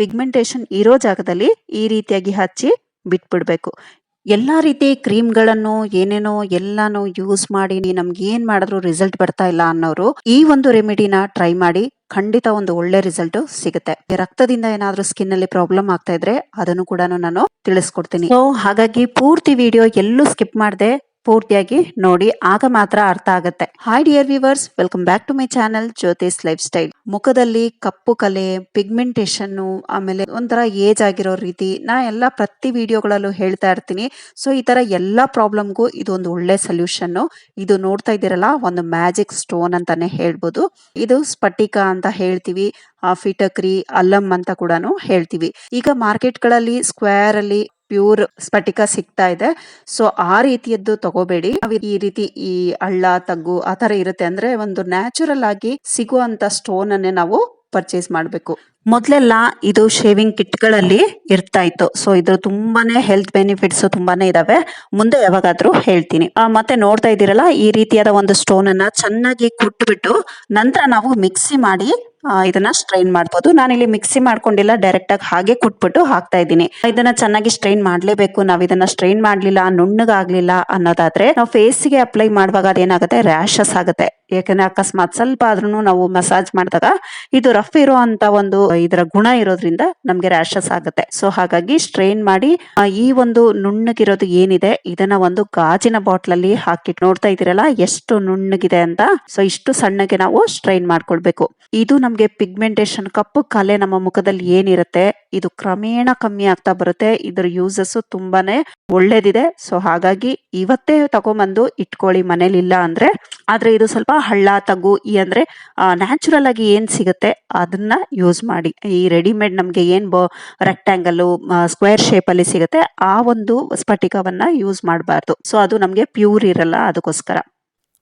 Pigmentation ಇರೋ ಜಾಗದಲ್ಲಿ ಈ ರೀತಿಯಾಗಿ ಹಚ್ಚಿ ಬಿಟ್ಬಿಡ್ಬೇಕು. ಎಲ್ಲ ರೀತಿ ಕ್ರೀಮ್ಗಳನ್ನು ಏನೇನೋ ಎಲ್ಲಾನು ಯೂಸ್ ಮಾಡಿ ನಮ್ಗೆ ಏನ್ ಮಾಡಿದ್ರು ರಿಸಲ್ಟ್ ಬರ್ತಾ ಇಲ್ಲ ಅನ್ನೋರು ಈ ಒಂದು ರೆಮಿಡಿನ ಟ್ರೈ ಮಾಡಿ ಖಂಡಿತ ಒಂದು ಒಳ್ಳೆ ರಿಸಲ್ಟ್ ಸಿಗುತ್ತೆ. ರಕ್ತದಿಂದ ಏನಾದ್ರೂ ಸ್ಕಿನ್ ಅಲ್ಲಿ ಪ್ರಾಬ್ಲಮ್ ಆಗ್ತಾ ಇದ್ರೆ ಅದನ್ನು ಕೂಡ ನಾನು ತಿಳಿಸ್ಕೊಡ್ತೀನಿ. ಸೊ ಹಾಗಾಗಿ ಪೂರ್ತಿ ವಿಡಿಯೋ ಎಲ್ಲೂ ಸ್ಕಿಪ್ ಮಾಡದೆ. ಪೂರ್ತಿಯಾಗಿ ನೋಡಿ, ಆಗ ಮಾತ್ರ ಅರ್ಥ ಆಗುತ್ತೆ. Hi dear viewers welcome back to my channel Jyothi's lifestyle ಮುಖದಲ್ಲಿ ಕಪ್ಪು ಕಲೆ ಪಿಗ್ಮೆಂಟೇಷನ್ ಆಮೇಲೆ ಒಂಥರ ಏಜ್ ಆಗಿರೋ ರೀತಿ, ನಾ ಎಲ್ಲ ಪ್ರತಿ ವಿಡಿಯೋಗಳಲ್ಲೂ ಹೇಳ್ತಾ ಇರ್ತೀನಿ. ಸೊ ಈ ತರ ಎಲ್ಲಾ ಪ್ರಾಬ್ಲಮ್ಗೂ ಇದು ಒಂದು ಒಳ್ಳೆ ಸೊಲ್ಯೂಷನ್ ಇದು ನೋಡ್ತಾ ಇದ್ದೀರಲ್ಲ, ಒಂದು ಮ್ಯಾಜಿಕ್ ಸ್ಟೋನ್ ಅಂತಾನೆ ಹೇಳ್ಬೋದು. ಇದು ಸ್ಫಟಿಕ ಅಂತ ಹೇಳ್ತೀವಿ ಫಿಟಕ್ರಿ ಅಲ್ಲಂ ಅಂತ ಕೂಡ ಹೇಳ್ತೀವಿ. ಈಗ ಮಾರ್ಕೆಟ್ಗಳಲ್ಲಿ ಸ್ಕ್ವೇರ್ ಅಲ್ಲಿ ಪ್ಯೂರ್ ಸ್ಫಟಿಕ ಸಿಗ್ತಾ ಇದೆ. ಸೊ, ಆ ರೀತಿಯದ್ದು ತಗೋಬೇಡಿ. ಈ ರೀತಿ ಈ ಹಳ್ಳ, ತಗ್ಗು ಆ ತರ ಇರುತ್ತೆ ಅಂದ್ರೆ ಒಂದು ನ್ಯಾಚುರಲ್ ಆಗಿ ಸಿಗುವಂತ ಸ್ಟೋನ್ ಅನ್ನೇ ನಾವು ಪರ್ಚೇಸ್ ಮಾಡಬೇಕು. ಮೊದಲೆಲ್ಲ ಇದು ಶೇವಿಂಗ್ ಕಿಟ್ಗಳಲ್ಲಿ ಇರ್ತಾ ಇತ್ತು. ಸೊ, ಇದು ತುಂಬಾನೇ ಹೆಲ್ತ್ ಬೆನಿಫಿಟ್ಸ್ ತುಂಬಾನೇ ಇದಾವೆ. ಮುಂದೆ ಯಾವಾಗಾದ್ರೂ ಹೇಳ್ತೀನಿ. ಮತ್ತೆ ನೋಡ್ತಾ ಇದ್ದೀರಲ್ಲ, ಈ ರೀತಿಯಾದ ಒಂದು ಸ್ಟೋನ್ ಅನ್ನ ಚೆನ್ನಾಗಿ ಕುಟ್ಬಿಟ್ಟು ನಂತರ ನಾವು ಮಿಕ್ಸಿ ಮಾಡಿ ಇದನ್ನ ಸ್ಟ್ರೈನ್ ಮಾಡ್ಬೋದು. ನಾನಿಲ್ಲಿ ಮಿಕ್ಸಿ ಮಾಡ್ಕೊಂಡಿಲ್ಲ. ಡೈರೆಕ್ಟ್ ಆಗಿ ಹಾಗೆ ಕುಟ್ಬಿಟ್ಟು ಹಾಕ್ತಾ ಇದ್ದೀನಿ. ಇದನ್ನ ಚೆನ್ನಾಗಿ ಸ್ಟ್ರೈನ್ ಮಾಡ್ಲೇಬೇಕು. ನಾವು ಇದನ್ನ ಸ್ಟ್ರೈನ್ ಮಾಡ್ಲಿಲ್ಲ, ನುಣ್ಣಗಾಗ್ಲಿಲ್ಲ ಅನ್ನೋದಾದ್ರೆ ನಾವು ಫೇಸ್ಗೆ ಅಪ್ಲೈ ಮಾಡುವಾಗ ಅದೇನಾಗುತ್ತೆ? ರ್ಯಾಶಸ್ ಆಗುತ್ತೆ. ಯಾಕಂದ್ರೆ ಅಕಸ್ಮಾತ್ ಸ್ವಲ್ಪ ಆದ್ರೂ ನಾವು ಮಸಾಜ್ ಮಾಡಿದಾಗ ಇದು ರಫ್ ಇರೋ ಅಂತ ಒಂದು ಇದರ ಗುಣ ಇರೋದ್ರಿಂದ ನಮ್ಗೆ ರ್ಯಾಶಸ್ ಆಗುತ್ತೆ. ಸೊ ಹಾಗಾಗಿ ಸ್ಟ್ರೈನ್ ಮಾಡಿ ಈ ಒಂದು ನುಣ್ಣಗಿರೋದು ಏನಿದೆ? ಇದನ್ನ ಒಂದು ಗಾಜಿನ ಬಾಟ್ಲ್ ಅಲ್ಲಿ ಹಾಕಿ ನೋಡ್ತಾ ಇದೀರಲ್ಲ ಎಷ್ಟು ನುಣ್ಣಗಿದೆ ಅಂತ? ಸೊ ಇಷ್ಟು ಸಣ್ಣಗೆ ನಾವು ಸ್ಟ್ರೈನ್ ಮಾಡ್ಕೊಳ್ಬೇಕು. ಇದು ನಮ್ಗೆ ಪಿಗ್ಮೆಂಟೇಶನ್ ಕಪ್ಪು ಕಲೆ ನಮ್ಮ ಮುಖದಲ್ಲಿ ಏನಿರುತ್ತೆ, ಇದು ಕ್ರಮೇಣ ಕಮ್ಮಿ ಆಗ್ತಾ ಬರುತ್ತೆ. ಇದರ ಯೂಸಸ್ ತುಂಬಾನೇ ಒಳ್ಳೇದಿದೆ. ಸೊ ಹಾಗಾಗಿ ಇವತ್ತೇ ತಗೊಂಬಂದು ಇಟ್ಕೊಳ್ಳಿ ಮನೇಲಿ ಇಲ್ಲ ಅಂದ್ರೆ, ಆದ್ರೆ ಇದು ಸ್ವಲ್ಪ ಹಳ್ಳ, ತಗ್ಗು, ಈ ಅಂದ್ರೆ ನ್ಯಾಚುರಲ್ ಆಗಿ ಏನ್ ಸಿಗುತ್ತೆ ಅದನ್ನ ಯೂಸ್ ಮಾಡಿ. ಈ ರೆಡಿಮೇಡ್ ನಮ್ಗೆ ಏನ್ ರೆಕ್ಟಾಂಗಲ್ ಸ್ಕ್ವೇರ್ ಶೇಪ್ ಅಲ್ಲಿ ಸಿಗುತ್ತೆ, ಆ ಒಂದು ಸ್ಫಟಿಕವನ್ನ ಯೂಸ್ ಮಾಡಬಾರ್ದು. ಸೊ ಅದು ನಮ್ಗೆ ಪ್ಯೂರ್ ಇರಲ್ಲ ಅದಕ್ಕೋಸ್ಕರ.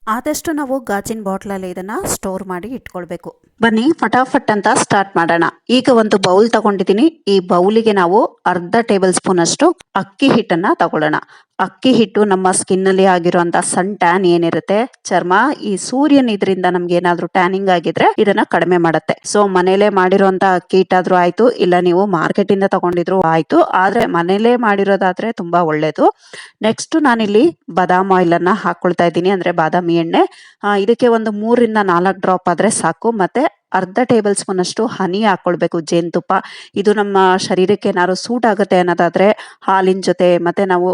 ಆದಷ್ಟು ನಾವು ಗಾಜಿನ ಬಾಟ್ಲಲ್ಲಿ ಇದನ್ನ ಸ್ಟೋರ್ ಮಾಡಿ ಇಟ್ಕೊಳ್ಬೇಕು. ಬನ್ನಿ, ಫಟಾಫಟ್ ಅಂತ ಸ್ಟಾರ್ಟ್ ಮಾಡೋಣ. ಈಗ ಒಂದು ಬೌಲ್ ತಗೊಂಡಿದ್ದೀನಿ. ಈ ಬೌಲಿಗೆ ನಾವು ಅರ್ಧ ಟೇಬಲ್ ಸ್ಪೂನ್ ಅಷ್ಟು ಅಕ್ಕಿ ಹಿಟ್ಟನ್ನ ತಗೊಳ್ಳೋಣ. ಅಕ್ಕಿ ಹಿಟ್ಟು ನಮ್ಮ ಸ್ಕಿನ್ ಅಲ್ಲಿ ಆಗಿರುವಂತ ಸಣ್ಣ ಟ್ಯಾನ್ ಏನಿರುತ್ತೆ? ಚರ್ಮ, ಈ ಸೂರ್ಯನ ಇದರಿಂದ ನಮ್ಗೆ ಏನಾದ್ರೂ ಟ್ಯಾನಿಂಗ್ ಆಗಿದ್ರೆ ಇದನ್ನ ಕಡಿಮೆ ಮಾಡುತ್ತೆ. ಸೊ ಮನೇಲೆ ಮಾಡಿರುವಂತ ಅಕ್ಕಿ ಹಿಟ್ಟಾದ್ರೂ ಆಯ್ತು, ಇಲ್ಲ ನೀವು ಮಾರ್ಕೆಟ್ ಇಂದ ತಗೊಂಡಿದ್ರು ಆಯ್ತು. ಆದ್ರೆ ಮನೇಲೆ ಮಾಡಿರೋದಾದ್ರೆ ತುಂಬಾ ಒಳ್ಳೇದು. ನೆಕ್ಸ್ಟ್ ನಾನಿಲ್ಲಿ ಬಾದಾಮ್ ಆಯಿಲ್ ಅನ್ನ ಹಾಕೊಳ್ತಾ ಇದ್ದೀನಿ. ಅಂದ್ರೆ ಬಾದಾಮಿ ಎಣ್ಣೆ. ಆ, ಇದಕ್ಕೆ ಒಂದು ಮೂರರಿಂದ ನಾಲ್ಕು ಡ್ರಾಪ್ ಆದ್ರೆ ಸಾಕು. ಮತ್ತೆ ಅರ್ಧ ಟೇಬಲ್ ಸ್ಪೂನ್ ಅಷ್ಟು ಹನಿ ಹಾಕೊಳ್ಬೇಕು, ಜೇನುತುಪ್ಪ. ಇದು ನಮ್ಮ ಶರೀರಕ್ಕೆ ಏನಾದ್ರು ಸೂಟ್ ಆಗುತ್ತೆ ಅನ್ನೋದಾದ್ರೆ ಹಾಲಿನ ಜೊತೆ, ಮತ್ತೆ ನಾವು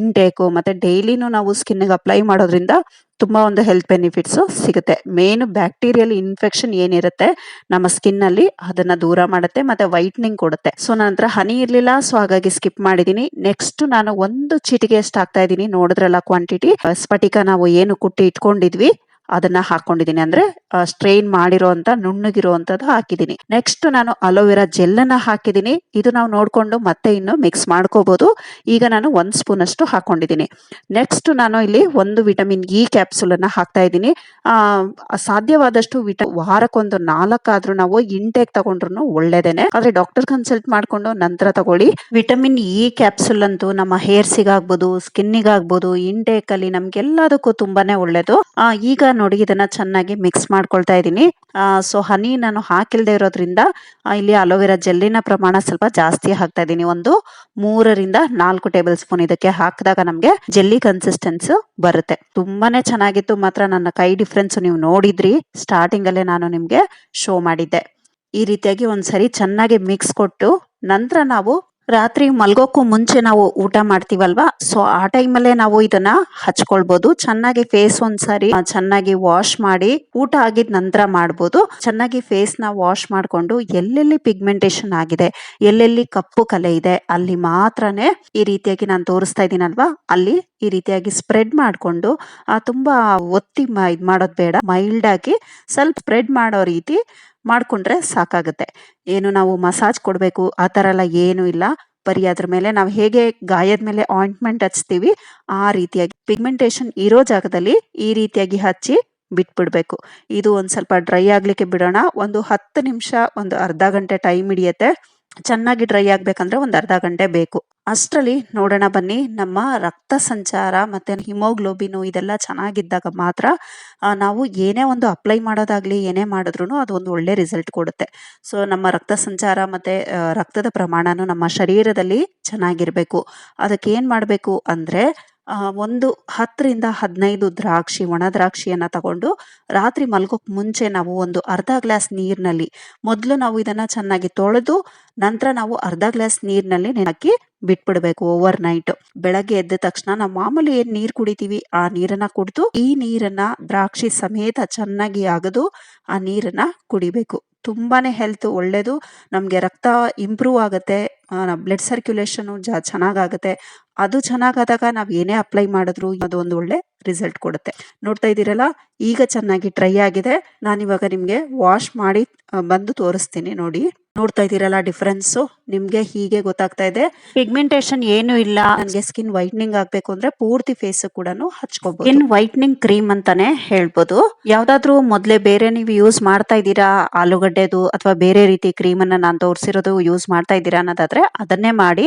ಇಂಟೇಕು ಮತ್ತೆ ಡೈಲಿನೂ ನಾವು ಸ್ಕಿನ್ಗೆ ಅಪ್ಲೈ ಮಾಡೋದ್ರಿಂದ ತುಂಬಾ ಒಂದು ಹೆಲ್ತ್ ಬೆನಿಫಿಟ್ಸ್ ಸಿಗುತ್ತೆ. ಮೇನ್ ಬ್ಯಾಕ್ಟೀರಿಯಲ್ ಇನ್ಫೆಕ್ಷನ್ ಏನಿರುತ್ತೆ, ನಮ್ಮ ಸ್ಕಿನ್ ಅಲ್ಲಿ ಅದನ್ನ ದೂರ ಮಾಡುತ್ತೆ, ಮತ್ತೆ ವೈಟ್ನಿಂಗ್ ಕೊಡುತ್ತೆ. ಸೊ ನಂತರ ಹನಿ ಇರ್ಲಿಲ್ಲ ಸೊ ಹಾಗಾಗಿ ಸ್ಕಿಪ್ ಮಾಡಿದೀನಿ. ನೆಕ್ಸ್ಟ್ ನಾನು ಒಂದು ಚೀಟಿಗೆ ಎಷ್ಟು ಹಾಕ್ತಾ ಇದ್ದೀನಿ ನೋಡಿದ್ರಲ್ಲ ಕ್ವಾಂಟಿಟಿ ಸ್ಫಟಿಕ ನಾವು ಏನು ಕುಟ್ಟಿ ಇಟ್ಕೊಂಡಿದ್ವಿ ಅದನ್ನ ಹಾಕೊಂಡಿದೀನಿ ಅಂದ್ರೆ ಸ್ಟ್ರೈನ್ ಮಾಡಿರೋಂತ ನುಣ್ಣಗಿರುವಂತದ್ದು ಹಾಕಿದೀನಿ ನೆಕ್ಸ್ಟ್ ನಾನು ಅಲೋವೆರಾ ಜೆಲ್ ಅನ್ನ ಹಾಕಿದೀನಿ ಇದು ನಾವು ನೋಡ್ಕೊಂಡು ಮತ್ತೆ ಇನ್ನು ಮಿಕ್ಸ್ ಮಾಡ್ಕೋಬಹುದು ಈಗ ನಾನು ಒಂದ್ ಸ್ಪೂನ್ ಅಷ್ಟು ಹಾಕೊಂಡಿದ್ದೀನಿ. ನೆಕ್ಸ್ಟ್ ನಾನು ಇಲ್ಲಿ ಒಂದು ವಿಟಮಿನ್ ಇ ಕ್ಯಾಪ್ಸುಲ್ ಅನ್ನ ಹಾಕ್ತಾ ಇದ್ದೀನಿ. ಸಾಧ್ಯವಾದಷ್ಟು ವಿಟ ವಾರಕ್ಕೊಂದು ನಾಲ್ಕಾದ್ರೂ ನಾವು ಇಂಟೇಕ್ ತಗೊಂಡ್ರು ಒಳ್ಳೇದೇನೆ. ಆದ್ರೆ ಡಾಕ್ಟರ್ ಕನ್ಸಲ್ಟ್ ಮಾಡ್ಕೊಂಡು ನಂತರ ತಗೊಳ್ಳಿ. ವಿಟಮಿನ್ ಇ ಕ್ಯಾಪ್ಸುಲ್ ಅಂತೂ ನಮ್ಮ ಹೇರ್ಸಿಗಾಗ್ಬೋದು ಸ್ಕಿನ್ನಿಗಾಗ್ಬೋದು ಇಂಟೇಕ್ ಅಲ್ಲಿ ನಮ್ಗೆಲ್ಲದಕ್ಕೂ ತುಂಬಾನೇ ಒಳ್ಳೇದು. ಈಗ ನೋಡಿ ಇದನ್ನ ಚೆನ್ನಾಗಿ ಮಿಕ್ಸ್ ಮಾಡ್ಕೊಳ್ತಾ ಇದ್ದೀನಿ. ಸೊ ಹನಿ ನಾನು ಹಾಕಿಲ್ದೆ ಇರೋದ್ರಿಂದ ಇಲ್ಲಿ ಅಲೋವೆರಾ ಜೆಲ್ಲಿನ ಪ್ರಮಾಣ ಸ್ವಲ್ಪ ಜಾಸ್ತಿ ಹಾಕ್ತಾ ಇದ್ದೀನಿ. ಒಂದು ಮೂರರಿಂದ ನಾಲ್ಕು ಟೇಬಲ್ ಸ್ಪೂನ್ ಇದಕ್ಕೆ ಹಾಕಿದಾಗ ನಮಗೆ ಜೆಲ್ಲಿ ಕನ್ಸಿಸ್ಟೆನ್ಸ್ ಬರುತ್ತೆ. ತುಂಬಾನೇ ಚೆನ್ನಾಗಿತ್ತು. ಮಾತ್ರ ನನ್ನ ಕೈ ಡಿಫ್ರೆನ್ಸ್ ನೀವು ನೋಡಿದ್ರಿ. ಸ್ಟಾರ್ಟಿಂಗ್ ಅಲ್ಲೇ ನಾನು ನಿಮ್ಗೆ ಶೋ ಮಾಡಿದ್ದೆ. ಈ ರೀತಿಯಾಗಿ ಒಂದ್ಸರಿ ಚೆನ್ನಾಗಿ ಮಿಕ್ಸ್ ಕೊಟ್ಟು ನಂತರ ನಾವು ರಾತ್ರಿ ಮಲ್ಗೋಕ್ಕೂ ಮುಂಚೆ ನಾವು ಊಟ ಮಾಡ್ತೀವಲ್ವಾ? ಸೊ ಆ ಟೈಮಲ್ಲೇ ನಾವು ಇದನ್ನ ಹಚ್ಕೊಳ್ಬಹುದು ಚೆನ್ನಾಗಿ ಫೇಸ್ ಒಂದ್ಸರಿ ಚೆನ್ನಾಗಿ ವಾಶ್ ಮಾಡಿ, ಊಟ ಆಗಿದ ನಂತರ ಮಾಡ್ಬೋದು. ಚೆನ್ನಾಗಿ ಫೇಸ್ನ ವಾಶ್ ಮಾಡಿಕೊಂಡು ಎಲ್ಲೆಲ್ಲಿ ಪಿಗ್ಮೆಂಟೇಶನ್ ಆಗಿದೆ, ಎಲ್ಲೆಲ್ಲಿ ಕಪ್ಪು ಕಲೆ ಇದೆ, ಅಲ್ಲಿ ಮಾತ್ರನೇ ಈ ರೀತಿಯಾಗಿ ನಾನು ತೋರಿಸ್ತಾ ಇದ್ದೀನಲ್ವಾ ಅಲ್ಲಿ ಈ ರೀತಿಯಾಗಿ ಸ್ಪ್ರೆಡ್ ಮಾಡಿಕೊಂಡು ತುಂಬಾ ಒತ್ತಿ ಇದು ಮಾಡೋದು ಬೇಡ. ಮೈಲ್ಡ್ ಆಗಿ ಸ್ವಲ್ಪ ಸ್ಪ್ರೆಡ್ ಮಾಡೋ ರೀತಿ ಮಾಡಿಕೊಂಡ್ರೆ ಸಾಕಾಗುತ್ತೆ. ಏನು ನಾವು ಮಸಾಜ್ ಕೊಡಬೇಕು, ಆ ಥರ ಎಲ್ಲ ಏನೂ ಇಲ್ಲ. ಬರೀ ಅದ್ರ ಮೇಲೆ ನಾವು ಹೇಗೆ ಗಾಯದ ಮೇಲೆ ಆಯಿಂಟ್ಮೆಂಟ್ ಹಚ್ತೀವಿ, ಆ ರೀತಿಯಾಗಿ ಪಿಗ್ಮೆಂಟೇಷನ್ ಇರೋ ಜಾಗದಲ್ಲಿ ಈ ರೀತಿಯಾಗಿ ಹಚ್ಚಿ ಬಿಟ್ಬಿಡ್ಬೇಕು. ಇದು ಒಂದು ಸ್ವಲ್ಪ ಡ್ರೈ ಆಗಲಿಕ್ಕೆ ಬಿಡೋಣ. ಒಂದು ಹತ್ತು ನಿಮಿಷ, ಒಂದು ಅರ್ಧ ಗಂಟೆ ಟೈಮ್ ಹಿಡಿಯುತ್ತೆ. ಚೆನ್ನಾಗಿ ಡ್ರೈ ಆಗ್ಬೇಕಂದ್ರೆ ಒಂದು ಅರ್ಧ ಗಂಟೆ ಬೇಕು. ಅಷ್ಟರಲ್ಲಿ ನೋಡೋಣ ಬನ್ನಿ, ನಮ್ಮ ರಕ್ತ ಸಂಚಾರ ಮತ್ತೆ ಹಿಮೋಗ್ಲೋಬಿನು ಇದೆಲ್ಲ ಚೆನ್ನಾಗಿದ್ದಾಗ ಮಾತ್ರ ನಾವು ಏನೇ ಒಂದು ಅಪ್ಲೈ ಮಾಡೋದಾಗ್ಲಿ, ಏನೇ ಮಾಡಿದ್ರು ಅದು ಒಂದು ಒಳ್ಳೆ ರಿಸಲ್ಟ್ ಕೊಡುತ್ತೆ. ಸೊ ನಮ್ಮ ರಕ್ತ ಸಂಚಾರ ಮತ್ತೆ ರಕ್ತದ ಪ್ರಮಾಣನು ನಮ್ಮ ಶರೀರದಲ್ಲಿ ಚೆನ್ನಾಗಿರ್ಬೇಕು. ಅದಕ್ಕೆ ಏನ್ ಮಾಡಬೇಕು ಅಂದ್ರೆ ಒಂದು ಹತ್ತರಿಂದ ಹದಿನೈದು ದ್ರಾಕ್ಷಿ, ಒಣ ದ್ರಾಕ್ಷಿಯನ್ನು ತಗೊಂಡು ರಾತ್ರಿ ಮಲ್ಗೋಕ್ ಮುಂಚೆ ನಾವು ಒಂದು ಅರ್ಧ ಗ್ಲಾಸ್ ನೀರಿನಲ್ಲಿ ಮೊದಲು ನಾವು ಇದನ್ನ ಚೆನ್ನಾಗಿ ತೊಳೆದು ನಂತರ ನಾವು ಅರ್ಧ ಗ್ಲಾಸ್ ನೀರಿನಲ್ಲಿ ಹಾಕಿ ಬಿಟ್ಬಿಡ್ಬೇಕು ಓವರ್ ನೈಟ್. ಬೆಳಗ್ಗೆ ಎದ್ದ ತಕ್ಷಣ ನಾವು ಮಾಮೂಲಿ ಏನು ನೀರು ಕುಡಿತೀವಿ ಆ ನೀರನ್ನ ಕುಡಿದು ಈ ನೀರನ್ನ ದ್ರಾಕ್ಷಿ ಸಮೇತ ಚೆನ್ನಾಗಿ ಆಗದು ಆ ನೀರನ್ನ ಕುಡಿಬೇಕು. ತುಂಬಾನೇ ಹೆಲ್ತ್ ಒಳ್ಳೆಯದು ನಮಗೆ ರಕ್ತ ಇಂಪ್ರೂವ್ ಆಗುತ್ತೆ. ಬ್ಲಡ್ ಸರ್ಕ್ಯುಲೇಷನ್ ಜ, ಚೆನ್ನಾಗಾಗುತ್ತೆ. ಅದು ಚೆನ್ನಾಗಾದಾಗ ನಾವು ಏನೇ ಅಪ್ಲೈ ಮಾಡಿದ್ರು ಅದು ಒಂದು ಒಳ್ಳೆ ರಿಸಲ್ಟ್ ಕೊಡುತ್ತೆ. ನೋಡ್ತಾ ಇದ್ದೀರಲ್ಲ? ಈಗ ಚೆನ್ನಾಗಿ ಟ್ರೈ ಆಗಿದೆ. ನಾನಿವಾಗ ನಿಮಗೆ ವಾಶ್ ಮಾಡಿ ಬಂದು ತೋರಿಸ್ತೀನಿ ನೋಡಿ. ನೋಡ್ತಾ ಇದ್ದೀರಲ್ಲ ಡಿಫ್ರೆನ್ಸ್ ನಿಮ್ಗೆ ಹೀಗೆ ಗೊತ್ತಾಗ್ತಾ ಇದೆ. ಪಿಗ್ಮೆಂಟೇಶನ್ ಏನು ಇಲ್ಲ. ನನಗೆ ಸ್ಕಿನ್ ವೈಟ್ನಿಂಗ್ ಆಗ್ಬೇಕು ಅಂದ್ರೆ ಪೂರ್ತಿ ಫೇಸ್ ಕೂಡ ಹಚ್ಕೋಬಹುದು ಸ್ಕಿನ್ ವೈಟ್ನಿಂಗ್ ಕ್ರೀಮ್ ಅಂತಾನೆ ಹೇಳ್ಬೋದು. ಯಾವ್ದಾದ್ರು ಮೊದ್ಲೇ ಬೇರೆ ನೀವು ಯೂಸ್ ಮಾಡ್ತಾ ಇದ್ದೀರಾ? ಆಲೂಗಡ್ಡೆದು ಅಥವಾ ಬೇರೆ ರೀತಿ ಕ್ರೀಮ್ ಅನ್ನ ನಾನು ತೋರಿಸಿರೋದು ಯೂಸ್ ಮಾಡ್ತಾ ಇದ್ದೀರಾ ಅನ್ನೋದಾದ್ರೆ ಅದನ್ನೇ ಮಾಡಿ.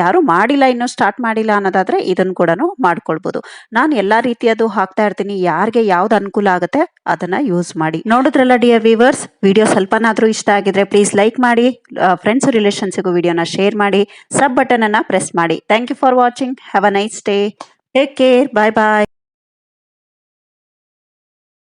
ಯಾರು ಮಾಡಿಲ್ಲ, ಇನ್ನು ಸ್ಟಾರ್ಟ್ ಮಾಡಿಲ್ಲ ಅನ್ನೋದಾದ್ರೆ ಇದನ್ನ ಕೂಡ ಮಾಡ್ಕೊಳ್ಬಹುದು ನಾನು ಎಲ್ಲಾ ರೀತಿಯದು ಹಾಕ್ತಾ ಇರ್ತೀನಿ. ಯಾರಿಗೆ ಯಾವ್ದು ಅನುಕೂಲ ಆಗುತ್ತೆ ಅದನ್ನ ಯೂಸ್ ಮಾಡಿ. ನೋಡಿದ್ರಲ್ಲ ಡಿಯರ್ ವಿವರ್ಸ್ ವಿಡಿಯೋ ಸ್ವಲ್ಪನಾದ್ರೂ ಇಷ್ಟ ಆಗಿದ್ರೆ ಪ್ಲೀಸ್ ಲೈಕ್ ಮಾಡಿ ಫ್ರೆಂಡ್ಸ್ ರಿಲೇಷನ್ಸ್ಗೂ ವಿಡಿಯೋನ ಶೇರ್ ಮಾಡಿ ಸಬ್ ಬಟನ್ ಅನ್ನ ಪ್ರೆಸ್ ಮಾಡಿ. Thank you for watching have a nice day take care bye bye